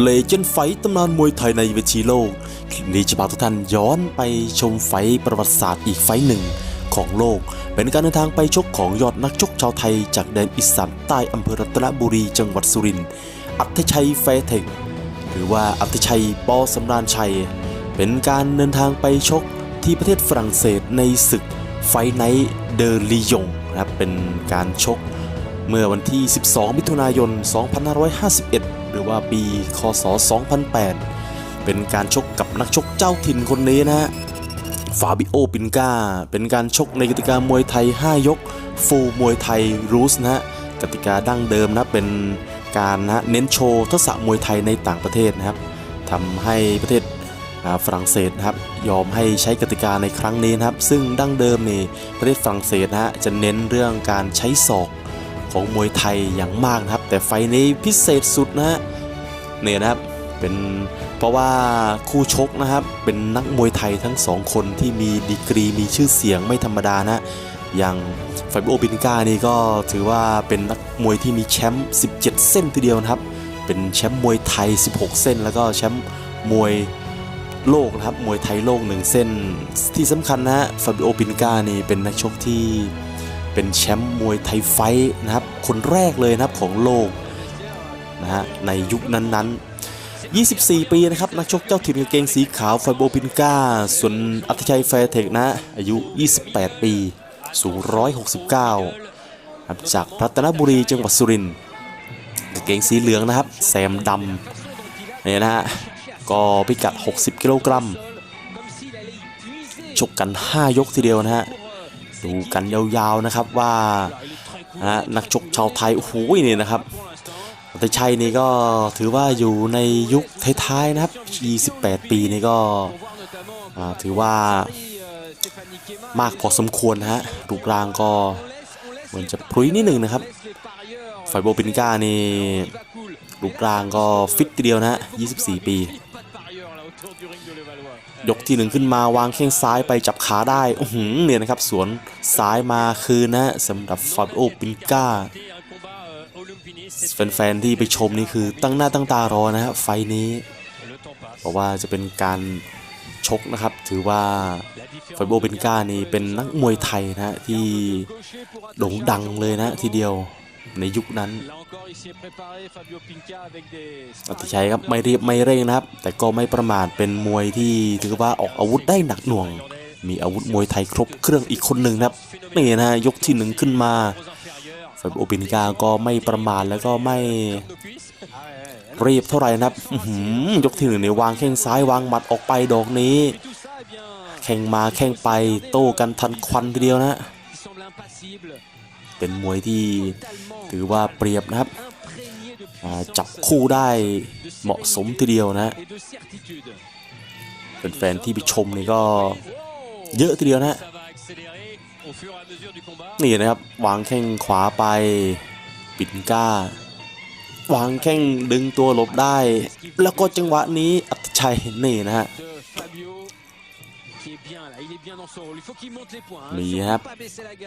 เลเจนด์ไฟตำนานมวยไทยในเวทีโลกคลิปนี้จะพาทุกท่านย้อนไปชมไฟต์ประวัติศาสตร์อีกไฟต์หนึ่งของโลก เป็นการเดินทางไปชกของยอดนักชกชาวไทย จากแดนอีสานใต้อำเภอรัตนบุรีจังหวัดสุรินทร์อัธชัยแฟเทคหรือว่าอัธชัยปอสำราญชัย เป็นการเดินทางไปชกที่ประเทศฝรั่งเศสในศึกไฟไนท์เดอลียงนะครับเป็นการชกเมื่อวันที่ 12 มิถุนายน 2551 หรือว่าปีคศ 2008 เป็นการชกกับนักชกเจ้าถิ่นคนนี้นะฮะฟาบิโอปินกาเป็นการชกในกติกามวยไทย 5 ยก ฟูมวยไทยรูสนะฮะกติกาดั้งเดิมนะเป็นการนะเน้นโชว์ทักษะมวยไทยในต่างประเทศนะครับทำให้ประเทศฝรั่งเศสนะครับยอมให้ใช้กติกาในครั้งนี้นะครับ ซึ่งดั้งเดิมนี่ประเทศฝรั่งเศสนะฮะจะเน้นเรื่องการใช้ศอก ของมวยไทยอย่างมากนะครับ แต่ไฟล์นี้พิเศษสุดนะฮะเนี่ยนะครับเป็นเพราะว่าคู่ชกนะครับเป็นนักมวยไทยทั้งสองคนที่มีดีกรีมีชื่อเสียงไม่ธรรมดานะอย่างไฟโบบินกานี่ก็ถือว่าเป็นนักมวยที่มีแชมป์17 เส้นทีเดียวนะครับ เป็นแชมป์มวยไทย 16 เส้น แล้วก็แชมป์มวยโลกนะครับมวยไทยโลกหนึ่งเส้นที่สำคัญนะฮะฟาบิโอปินกานี่เป็นนักชกที่ เป็นแชมป์มวยไทยไฟท์นะครับ คนแรกเลยนะครับของโลกนะฮะในยุคนั้นๆ 24 ปีนะครับ นักชกเจ้าถิ่นกางเกงสีขาวไฟโบปินกาส่วนอัธชัยแฟร์เทคนะ อายุ 28 ปี สูง 169ครับจากรัตนบุรีจังหวัดสุรินทร์กางเกงสีเหลืองนะครับ แซมดำเนี่ยนะฮะก็พิกัด 60 กิโลกรัมชกกัน 5 ยกทีเดียวนะฮะ ดูกันยาวๆนะครับว่านะนักชกชาวไทยโอ้โหนี่นะครับแต่ชัยนี่ก็ถือว่าอยู่ในยุคท้ายๆนะครับ 28 ปีนี่ก็ถือว่ามากพอสมควรนะฮะรูปร่างก็เหมือนจะพรุยนิดหนึ่งนะครับไฟโบปินก้านี่รูปร่างก็ฟิตทีเดียวนะฮะ 24 ปี ยกที่หนึ่งขึ้นมาวางแข้งซ้ายไปจับขาได้อื้อหือเนี่ยนะครับ สวนซ้ายมาคืนนะสำหรับฟาบิโอปินก้าแฟนๆที่ไปชมนี่คือตั้งหน้าตั้งตารอนะฮะไฟนี้เพราะว่าจะเป็นการชกนะครับ ถือว่าฟาบิโอปินก้านี่เป็นนักมวยไทยนะฮะที่โด่งดังเลยนะทีเดียวในยุคนั้น อติชัยครับไม่รีบไม่เร่งนะครับ แต่ก็ไม่ประมาทเป็นมวยที่ถือว่าออกอาวุธได้หนักหน่วง มีอาวุธมวยไทยครบเครื่องอีกคนหนึ่งนะครับนี่นะฮะยกที่หนึ่งขึ้นมาไฟโอปินกาก็ไม่ประมาทแล้วก็ไม่รีบเท่าไหร่นะครับอื้อหือยกที่หนึ่งเนี่ยวางแข้งซ้ายวางหมัดออกไปดอกนี้แข่งมาแข่งไปโต้กันทันควันทีเดียวนะ เป็นมวยที่ถือว่าเปรียบนะครับ จับคู่ได้เหมาะสมทีเดียวนะเป็นแฟนที่ไปชมนี่ก็เยอะทีเดียวนะนี่นะครับ วางแข้งขวาไป ปิดก้า วางแข้งดึงตัวหลบได้ แล้วก็จังหวะนี้อัตชัยนี่นะฮะมีครับ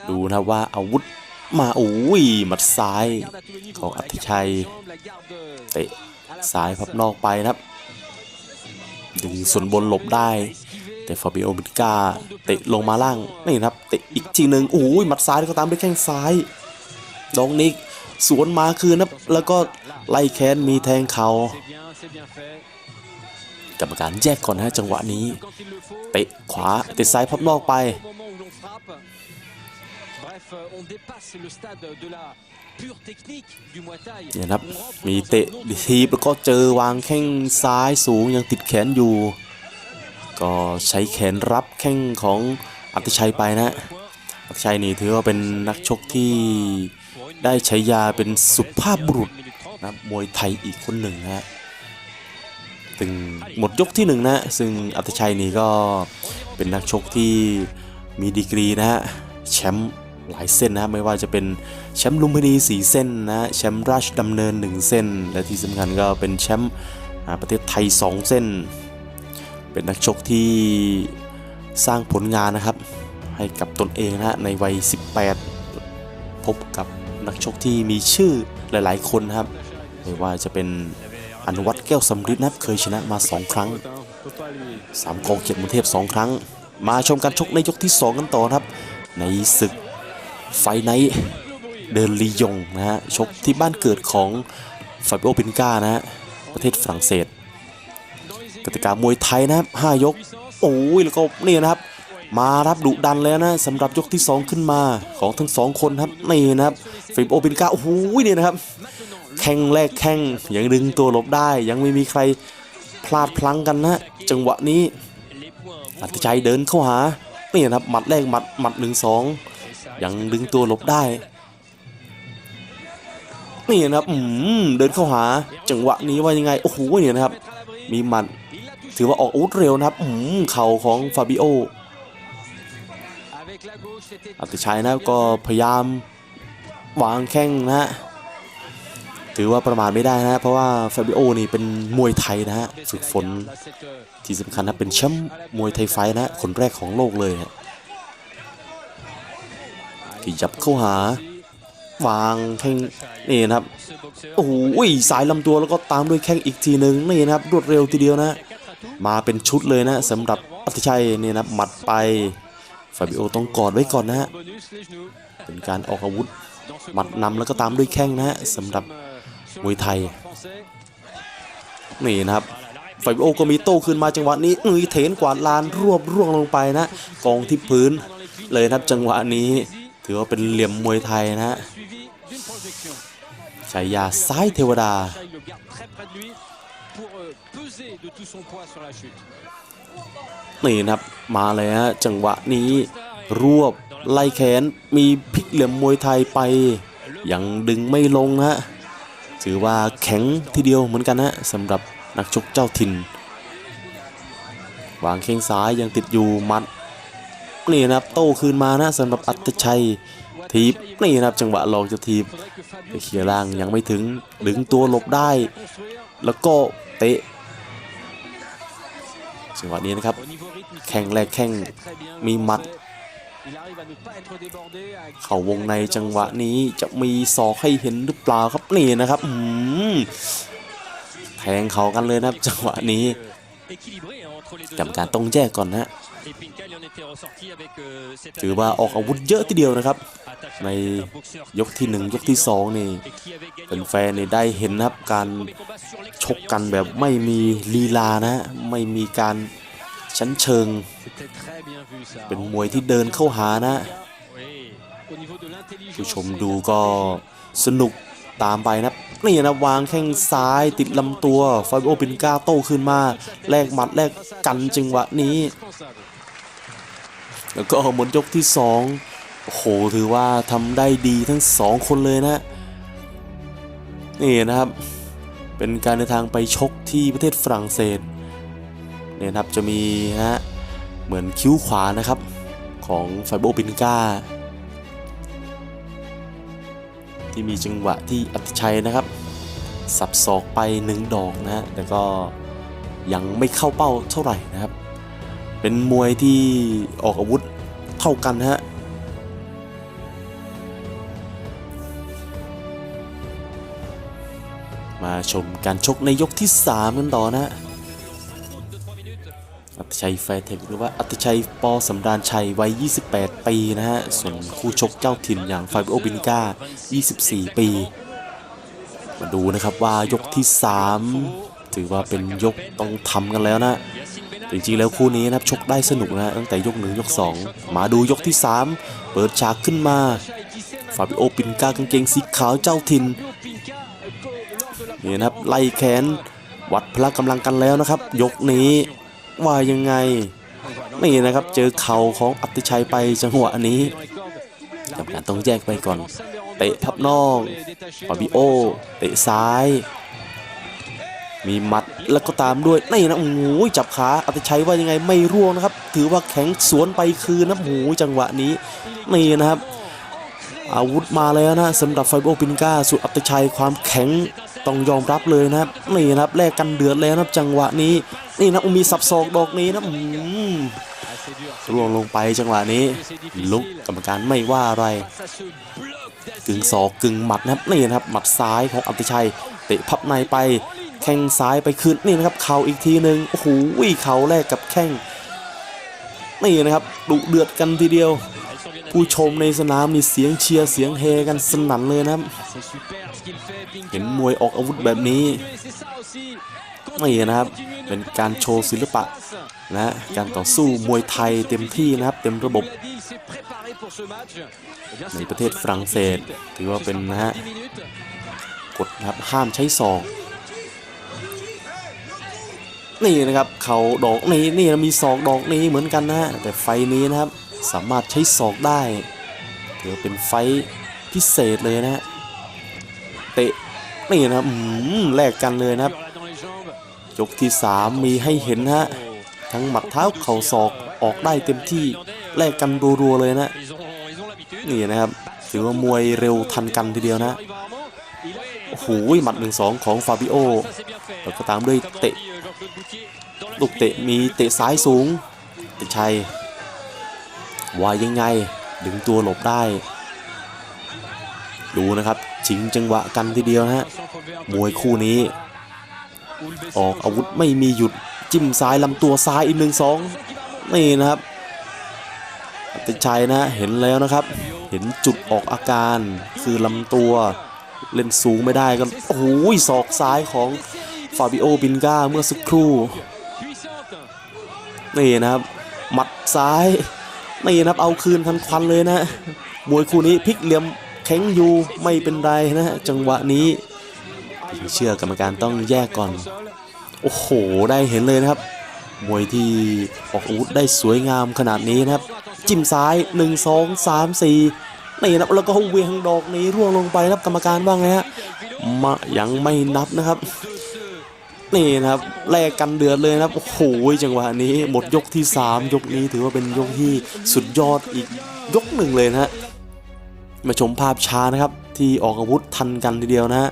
ดูนะว่าอาวุธ มาโอ้ยหมัดซ้ายของอัธชัยเตะซ้ายพับนอกไปนะครับดึงส่วนบนหลบได้ แต่ฟาบิโอบิกาเตะลงมาล่างนี่ครับเตะอีกทีหนึ่งโอ้ยหมัดซ้ายก็ตามด้วยแข้งซ้ายดองนิกสวนมาคืนนะแล้วก็ไล่แขนมีแทงเขากรรมการแยกก่อนนะจังหวะนี้เตะขวาเตะซ้ายพับนอกไป เนี่ยนะครับ มีเตะทีบแล้วก็เจอวางแข้งซ้ายสูงยังติดแขนอยู่ ก็ใช้แขนรับแข้งของอัติชัยไปนะอัติชัยนี่ถือว่าเป็นนักชกที่ได้ใช้ยาเป็นสุภาพบุรุษนะมวยไทยอีกคนหนึ่งนะฮะถึงหมดยกที่หนึ่งนะ ซึ่งอัตชัยนี่ก็เป็นนักชกที่มีดีกรีนะฮะแชมป์ หลายเส้นนะไม่ว่าจะเป็นแชมป์ลุมพินีสีเส้นนะแชมป์ราชดำเนิน 1 เส้น และที่สำคัญก็เป็นแชมป์ประเทศไทย 2 เส้น เป็นนักชกที่สร้างผลงานนะครับให้กับตนเองนะฮะในวัย 18 พบกับนักชกที่มีชื่อหลาย ๆ คนนะครับไม่ว่าจะเป็นอนุวัตรแก้วสำริดนะครับเคยชนะมา 2 ครั้งสามกองเกียรติมนเทพ 2 ครั้ง มาชมการชกในยกที่ 2 กันต่อครับ ในศึก ไฟไนท์เดินลียงนะฮะชกที่บ้านเกิดของฟาบิโอปินกานะฮะประเทศฝรั่งเศส กติกามวยไทยนะครับ5ยก โอ้ยแล้วก็นี่นะครับ มารับดุดันแล้วนะสำหรับยกที่ 2 ขึ้นมาของทั้งสองคนครับนี่นะครับฟิลิปโอปินกาโอ้โหเนี่ยนะครับ แข้งแรกแข้งยังดึงตัวหลบได้ ยังไม่มีใครพลาดพลั้งกันนะจังหวะนี้อัตชัยเดินเข้าหานี่นะครับหมัดแรกหมัดหมัดหนึ่งสอง ยังดึงตัวหลบได้ นี่นะครับอืมเดินเข้าหา จังหวะนี้ว่ายังไง โอ้โหเนี่ยนะครับ มีหมัดถือว่าออกอาวุธเร็วนะครับอืมเข่าของฟาบิโออัติชัยนะก็พยายามวางแข้งนะฮะถือว่าประมาทไม่ได้นะเพราะว่าฟาบิโอนี่เป็นมวยไทยนะฮะฝึกฝนที่สำคัญนะเป็นแชมป์มวยไทยไฟท์นะคนแรกของโลกเลยฮะ ที่ยับเข้าหาวางแข้งนี่นะครับโอ้โหสายลำตัวแล้วก็ตามด้วยแข้งอีกทีหนึ่งนี่นะครับรวดเร็วทีเดียวนะ มาเป็นชุดเลยนะสำหรับอัติชัยนี่นะครับหมัดไปฟาบิโอต้องกอดไว้ก่อนนะฮะเป็นการออกอาวุธหมัดนำแล้วก็ตามด้วยแข้งนะฮะสำหรับมวยไทย นี่นะครับฟาบิโอก็มีโต้ขึ้นมาจังหวะนี้เอ้ยเถนกวาดลานรวบร่วงลงไปนะ กองที่พื้นเลยนะครับจังหวะนี้ ถือว่าเป็นเหลี่ยมมวยไทยนะฮะฉายาซ้ายเทวดา นี่นะครับ มาเลยฮะ จังหวะนี้รวบไล่แขนมีพลิกเหลี่ยมมวยไทยไป ยังดึงไม่ลงนะฮะ ถือว่าแข็งทีเดียวเหมือนกันนะสำหรับนักชกเจ้าถิ่น วางแข้งซ้ายยังติดอยู่มัด นี่นะครับโต้คืนมานะสำหรับอัตชัยทีบนี่นะครับจังหวะหลองจะทีบเขี่ยล่างยังไม่ถึงดึงตัวหลบได้ แล้วก็เตะจังหวะนี้นะครับแข้งแรกแข้งมีหมัด เข่าวงในจังหวะนี้จะมีศอกให้เห็นหรือเปล่าครับนี่นะครับแทงเขากันเลยนะครับจังหวะนี้กรรมการต้องแยกก่อนนะ ถือว่าออกอาวุธเยอะทีเดียวนะครับ ในยกที่หนึ่งยกที่สองนี่เป็นแฟนๆนี่ได้เห็นนะครับการชกกันแบบไม่มีลีลานะ ไม่มีการชั้นเชิง เป็นมวยที่เดินเข้าหานะ ผู้ชมดูก็สนุกตามไปนะนี่นะวางแข้งซ้ายติดลำตัวฟาบิโอปินกาโต้ขึ้นมาแลกหมัดแลกกันจังหวะนี้ แล้วก็หมดยกที่สองโอ้โหถือว่าทำได้ดีทั้งสองคนเลยนะนี่นะครับ เป็นการเดินทางไปชกที่ประเทศฝรั่งเศสเนี่ยนะครับจะมีนะฮะเหมือนคิ้วขวานะครับของไฟโบปินกาที่มีจังหวะที่อัตชัยนะครับ สับศอกไปหนึ่งดอกนะฮะแต่ก็ยังไม่เข้าเป้าเท่าไหร่นะครับ เป็นมวยที่ออกอาวุธเท่ากันนะฮะมาชมการชกในยกที่ 3 กันต่อนะฮะอัตชัยแฟร์เทคหรือว่าอัตชัยปอสำราญชัยวัย 28 ปีนะฮะ ส่วนคู่ชกเจ้าถิ่นอย่างไฟโอบินกา24 ปี มาดูนะครับว่ายกที่ 3 ถือว่าเป็นยกต้องทำกันแล้วนะ จริงๆแล้วคู่นี้นะครับชกได้สนุกนะตั้งแต่ยก1ยก 2 มาดูยกที่ 3 เปิดฉากขึ้นมาฟาบิโอปินกากางเกงสีขาวเจ้าถิ่นนี่นะครับไล่แขนวัดพละกำลังกันแล้วนะครับ ยกนี้ว่ายังไงนี่นะครับเจอเข่าของอัติชัยไปจังหวะนี้กรรมการต้องแยกไปก่อน เตะพับนอกฟาบิโอ เตะซ้าย มีหมัดแล้วก็ตามด้วยนี่นะโอ้โหจับขาอัติชัยว่ายังไงไม่ร่วงนะครับ ถือว่าแข็งสวนไปคืนนะโอ้โหจังหวะนี้นี่นะครับ อาวุธมาแล้วนะสำหรับไฟโบปินกาสุดอัตชัยความแข็งต้องยอมรับเลยนะครับนี่นะครับแลกกันเดือดแล้วนะจังหวะนี้ นี่นะมีสับศอกดอกนี้นะอืมร่วงลงไปจังหวะนี้ ลุกกรรมการไม่ว่าอะไรกึ่งศอกกึ่งหมัดนะครับนี่นะครับหมัดซ้ายของอัตชัยเตะพับในไป แข้งซ้ายไปคืนนี่นะครับเข่าอีกทีหนึ่งโอ้โหเข่าแรกกับแข้งนี่นะครับดุเดือดกันทีเดียว ผู้ชมในสนามนี่เสียงเชียร์เสียงเฮกันสนั่นเลยนะครับ เห็นมวยออกอาวุธแบบนี้นี่นะครับเป็นการโชว์ศิลปะนะการต่อสู้มวยไทยเต็มที่นะครับเต็มระบบ ในประเทศฝรั่งเศส ถือว่าเป็นนะฮะกฎนะครับห้ามใช้ศอก นี่นะครับเขาดอกนี้นี่มีศอกดอกนี้เหมือนกันนะฮะแต่ไฟนี้นะครับสามารถใช้ศอกได้ถือเป็นไฟพิเศษเลยนะฮะเตะนี่นะครับอืมแลกกันเลยนะครับยกที่ 3 มีให้เห็นนะฮะทั้งหมัดเท้าเข่าศอกออกได้เต็มที่แลกกันรัวๆเลยนะนี่นะครับถือว่ามวยเร็วทันกันทีเดียวนะโอ้โหหมัดหนึ่งสองของฟาบิโอแล้วก็ตามด้วยเตะ ลูกเตะมีเตะซ้ายสูงเตะชัยว่ายังไงดึงตัวหลบได้ ดูนะครับชิงจังหวะกันทีเดียวฮะมวยคู่นี้ ออกอาวุธไม่มีหยุดจิ้มซ้ายลำตัวซ้ายอีกหนึ่งสองนี่นะครับเตะชัยนะเห็นแล้วนะครับ เห็นจุดออกอาการคือลำตัวเล่นสูงไม่ได้ก็โอ้โหศอกซ้ายของฟาบิโอบินกาเมื่อสักครู่ นี่นะครับ หมัดซ้ายนี่นะครับเอาคืนทันควันเลยนะมวยคู่นี้พลิกเหลี่ยมแข็งอยู่ไม่เป็นไรนะจังหวะนี้เชื่อกรรมการต้องแยกก่อน โอ้โห ได้เห็นเลยนะครับ มวยที่ออกอาวุธได้สวยงามขนาดนี้นะครับ จิ้มซ้าย 1 2 3 4นี่นะครับแล้วก็เวียงดอกนี้ร่วงลงไปนะครับกรรมการว่าไงฮะมายังไม่นับนะครับ นี่นะครับแลกกันเดือดเลยนะครับโอ้โหจังหวะนี้หมดยกที่ 3 ยกนี้ถือว่าเป็นยกที่สุดยอดอีกยกหนึ่งเลยนะฮะมาชมภาพช้านะครับ ที่ออกอาวุธทันกันทีเดียวนะฮะ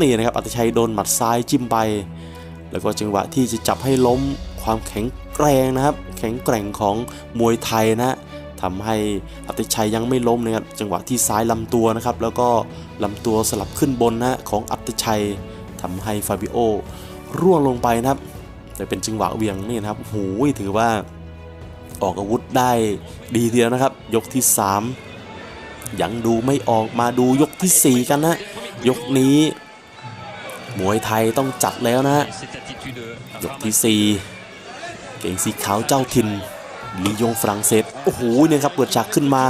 นี่นะครับอัตชัยโดนหมัดซ้ายจิ้มไป แล้วก็จังหวะที่จะจับให้ล้มความแข็งแกร่งนะครับ แข็งแกร่งของมวยไทยนะทำให้อัติชัยยังไม่ล้มนะครับจังหวะที่ซ้ายลำตัวนะครับ แล้วก็ลำตัวสลับขึ้นบนนะของอัติชัยทำให้ฟาบิโอ ร่วงลงไปนะครับ แต่เป็นจังหวะเวียงนี่นะครับโอ้ยถือว่าออกอาวุธได้ดีทีเดียวนะครับ ยกที่ 3 ยังดูไม่ออกมาดูยกทีสี่4 กันนะ ยกนี้ มวยไทยต้องจัดแล้วนะฮะยกที่ 4 เก่งสีขาวเจ้าถิ่นลียงฝรั่งเศส โอ้โหเนี่ยครับเปิดฉากขึ้นมา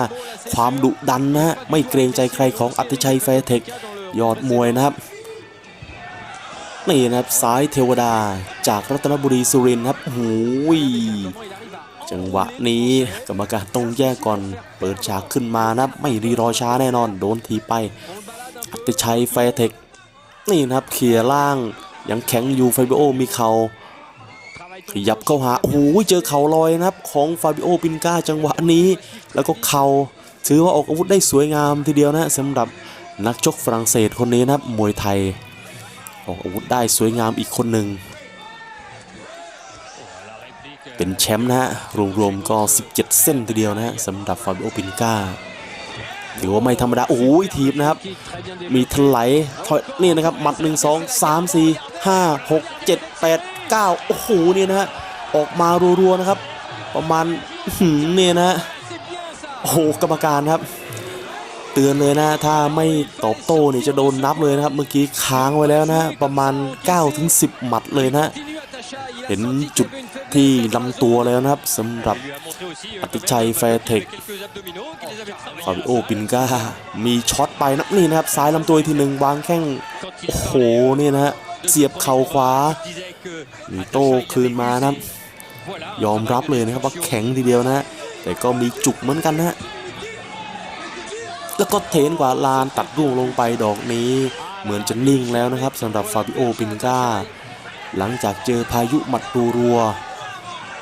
ความดุดันนะฮะไม่เกรงใจใครของอัติชัยแฟร์เทค ยอดมวยนะครับ นี่นะครับซ้ายเทวดาจากรัตนบุรีสุรินทร์ครับโอ้โหจังหวะนี้กรรมการต้องแยกก่อน เปิดฉากขึ้นมานะครับไม่รีรอช้าแน่นอน โดนทีไปอัติชัยแฟร์เทค นี่นะครับเคลียร์ล่างยังแข็งอยู่ฟาบิโอมีเขาขยับเข้าหาโอ้โหเจอเข่าลอยนะครับ ของฟาบิโอปินกาจังหวะนี้ แล้วก็เข่าถือว่าออกอาวุธได้สวยงามทีเดียวนะสำหรับนักชกฝรั่งเศสคนนี้นะครับมวยไทย ออกอาวุธได้สวยงามอีกคนหนึ่ง เป็นแชมป์นะฮะ รวมๆก็ 17 เส้นทีเดียวนะฮะสำหรับฟาบิโอปินกาถือว่าไม่ธรรมดา โอ้โหทีบนะครับ มีถลายถอยนี่นะครับหมัด1 2 3 4 5 6 7 8 9 โอ้โหเนี่ยนะฮะ ออกมารัวๆนะครับ ประมาณหือเนี่ยนะฮะโอ้โหกรรมการครับ เตือนเลยนะ ถ้าไม่ตอบโต้นี่จะโดนนับเลยนะครับ เมื่อกี้ค้างไว้แล้วนะ ประมาณ 9-10หมัดเลยนะ เห็นจุดที่ลำตัวแล้วนะครับสำหรับอติชัยแฟร์เทคฟาบิโอปินกามีช็อตไปนะนี่นะครับซ้ายลำตัวอีกทีหนึ่งวางแข้งโอ้โหนี่นะฮะเสียบเข่าขวามีโต้คืนมานะยอมรับเลยนะครับว่าแข็งทีเดียวนะฮะแต่ก็มีจุกเหมือนกันนะฮะ แล้วก็เทนกว่าลานตัดร่วงลงไปดอกนี้ เหมือนจะนิ่งแล้วนะครับสำหรับฟาบิโอปินก้าหลังจากเจอพายุหมัดรัว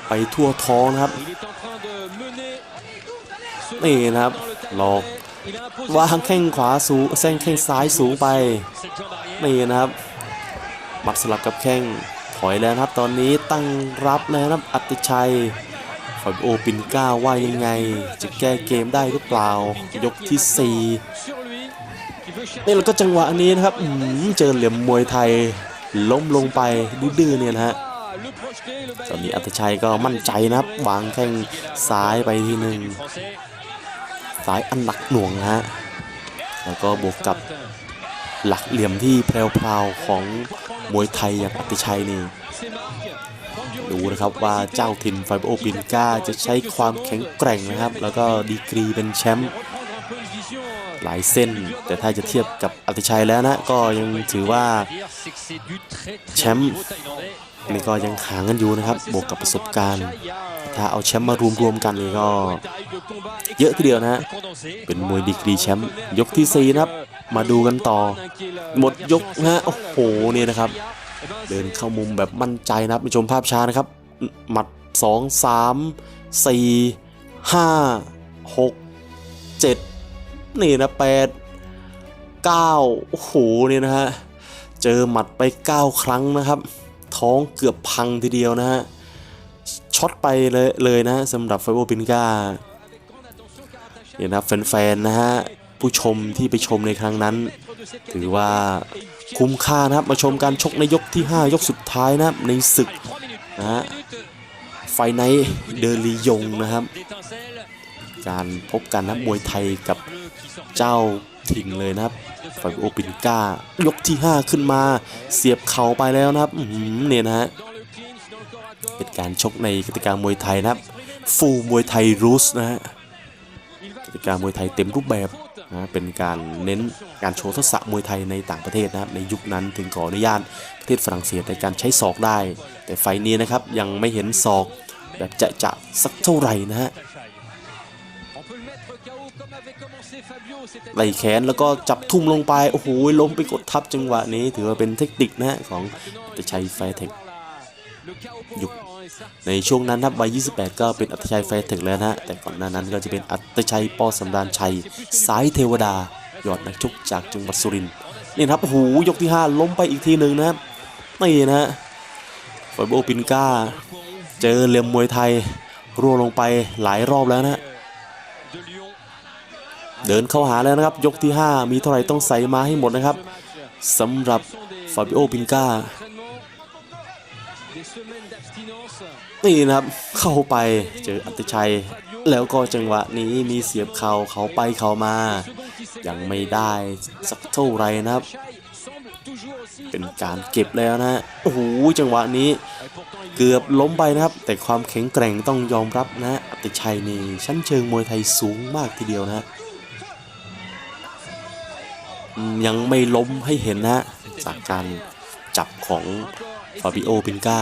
ไปทั่วท้องนะครับนี่นะครับหลอกวางแข้งขวาสูงแซงแข้งซ้ายสูงไปนี่นะครับหมัดสลับกับแข้งถอยแล้วครับตอนนี้ตั้งรับแล้วนะครับอัติชัย ฟาบิโอปินก้าว่ายังไง จะแก้เกมได้หรือเปล่า ยกที่ 4 นี่แล้วก็จังหวะนี้นะครับอื้อหือเจอเหลี่ยมมวยไทย ล้มลงไปดื้อๆเนี่ยนะฮะตอนนี้อัตชัยก็มั่นใจนะครับ วางแข้งซ้ายไปทีหนึ่งซ้ายอันหนักหน่วงนะฮะ แล้วก็บวกกับหลักเหลี่ยมที่แพรวๆของมวยไทยอย่างอัตชัยนี่ ดูนะครับว่าเจ้าถิ่นไฟโอปินกาจะใช้ความแข็งแกร่งนะครับ แล้วก็ดีกรีเป็นแชมป์หลายเส้น แต่ถ้าจะเทียบกับอัติชัยแล้วนะ ก็ยังถือว่าแชมป์นี่ก็ยังห่างกันอยู่นะครับ บวกกับประสบการณ์ ถ้าเอาแชมป์มารวมๆกันนี่ก็ เยอะทีเดียวนะฮะ เป็นมวยดีกรีแชมป์ยกที่4นะครับ มาดูกันต่อ หมดยกนะฮะโอ้โห นี่นะครับ เดินเข้ามุมแบบมั่นใจนะครับไปชมภาพช้านะครับ หมัด 2 3 4 5 6 7 นี่นะ8 9 โอ้โหนี่นะฮะ เจอหมัดไป 9 ครั้งนะครับ ท้องเกือบพังทีเดียวนะฮะ ช็อตไปเลยเลยนะสำหรับไฟโบปินกาเนี่ยนะครับแฟนๆนะฮะ ผู้ชมที่ไปชมในครั้งนั้น ถือว่า คุ้มค่านะครับ มาชมการชกในยกที่ 5 ยกสุดท้ายนะครับ ในศึกนะฮะไฟไนเดลียงนะครับ การพบกันนักมวยไทยกับเจ้าถิ่นเลยนะครับไฟโอปินก้ายกที่ 5 ขึ้นมาเสียบเข่าไปแล้วนะครับเนี่ยนะฮะเป็นการชกในกติกามวยไทยนะครับ ฟูมวยไทยรูสนะฮะกติกามวยไทยเต็มรูปแบบ นะเป็นการเน้นการโชว์ทักษะมวยไทยในต่างประเทศนะครับในยุคนั้นถึงขออนุญาตประเทศฝรั่งเศสในการใช้ศอกได้ แต่ไฟนี้นะครับยังไม่เห็นศอกแบบจะจะสักเท่าไหร่นะฮะไหล่แขนแล้วก็จับทุ่มลงไป โอ้โหล้มไปกดทับจังหวะนี้ ถือว่าเป็นเทคนิคนะฮะของอัตชัยแฟเทคยุค ในช่วงนั้นครับวัย 28 ก็เป็นอัตชัยแฟร์เทคแล้วนะฮะ แต่ก่อนหน้านั้นก็จะเป็นอัตชัยปอสำราญชัย สายเทวดา ยอดนักชกจากจังหวัดสุรินทร์นี่นะครับโอ้โหยกที่ 5 ล้มไปอีกทีหนึ่งนะครับนี่นะฮะไฟโบปินก้า เจอเหลี่ยมมวยไทยร่วงลงไปหลายรอบแล้วนะฮะเดินเข้าหาแล้วนะครับ ยกที่ 5 มีเท่าไหร่ต้องใส่มาให้หมดนะครับสำหรับฟาบิโอปินก้า นี่นะครับ เข้าไปเจออัตชัย แล้วก็จังหวะนี้มีเสียบเข่าเขาไปเขามา ยังไม่ได้สักเท่าไรนะครับ เป็นการเก็บแล้วนะฮะโอ้โหจังหวะนี้เกือบล้มไปนะครับ แต่ความแข็งแกร่งต้องยอมรับนะฮะอัตชัยนี่ชั้นเชิงมวยไทยสูงมากทีเดียวนะฮะยังไม่ล้มให้เห็นนะฮะจากการจับของฟาบิโอปินก้า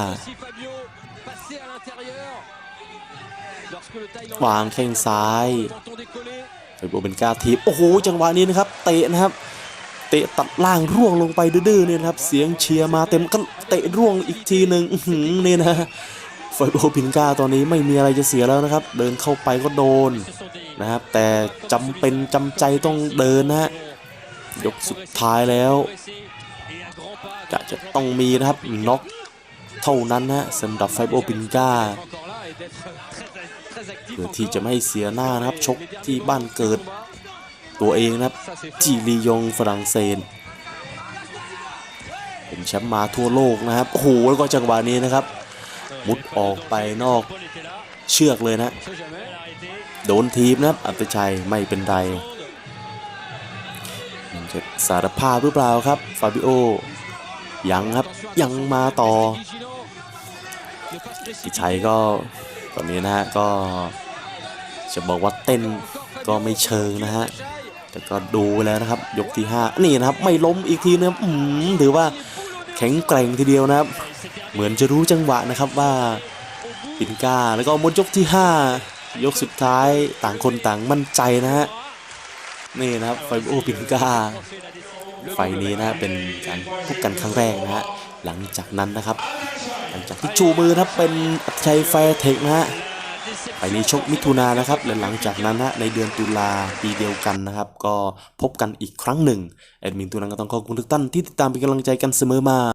วางแข้งซ้ายฟาบิโอปินก้าทีบโอ้โหจังหวะนี้นะครับเตะนะครับ เตะตัดล่างร่วงลงไปดื้อๆเนี่ยนะครับ เสียงเชียร์มาเต็มก็เตะร่วงอีกทีหนึ่งนี่นะฟาบิโอปินกาตอนนี้ไม่มีอะไรจะเสียแล้วนะครับ เดินเข้าไปก็โดนนะครับ แต่จำเป็นจำใจต้องเดินนะฮะยกสุดท้ายแล้วจะจะต้องมีนะครับน็อกเท่านั้นนะสำหรับไฟโอปินกา เพื่อที่จะไม่ให้เสียหน้านะครับชกที่บ้านเกิด ตัวเองนะครับจีลียงฝรั่งเศสเป็นแชมป์มาทั่วโลกนะครับโอ้โหแล้วก็จังหวะนี้นะครับ มุดออกไปนอกเชือกเลยนะ โดนทีมนะครับอัตชัยไม่เป็นไรจะสารภาพหรือเปล่าครับฟาบิโอยังครับยังมาต่อพิชัยก็ ตอนนี้นะฮะก็จะบอกว่าเต้นก็ไม่เชิงนะฮะแต่ก็ดูแล้วนะครับ ยกที่ 5 นี่นะครับ ไม่ล้มอีกทีนะอืมถือว่าแข็งแกร่งทีเดียวนะครับ เหมือนจะรู้จังหวะนะครับว่าปินก้าแล้วก็หมดยกที่ 5 ยกสุดท้ายต่างคนต่างมั่นใจนะฮะนี่นะครับไฟโอปินก้าไฟนี้นะเป็นการพบกันครั้งแรกนะฮะหลังจากนั้นนะครับ ลังจากที่ชูมือนะครับเป็นอัจชัยแฟร์เทคนะฮะไปนี้ชกมิถุนานะครับและหลังจากนั้นนะในเดือนตุลาปีเดียวกันนะครับ ก็พบกันอีกครั้งหนึ่งแอดมินตุนังก็ต้องขอบคุณทุกท่านที่ติดตามเป็นกำลังใจกันเสมอมา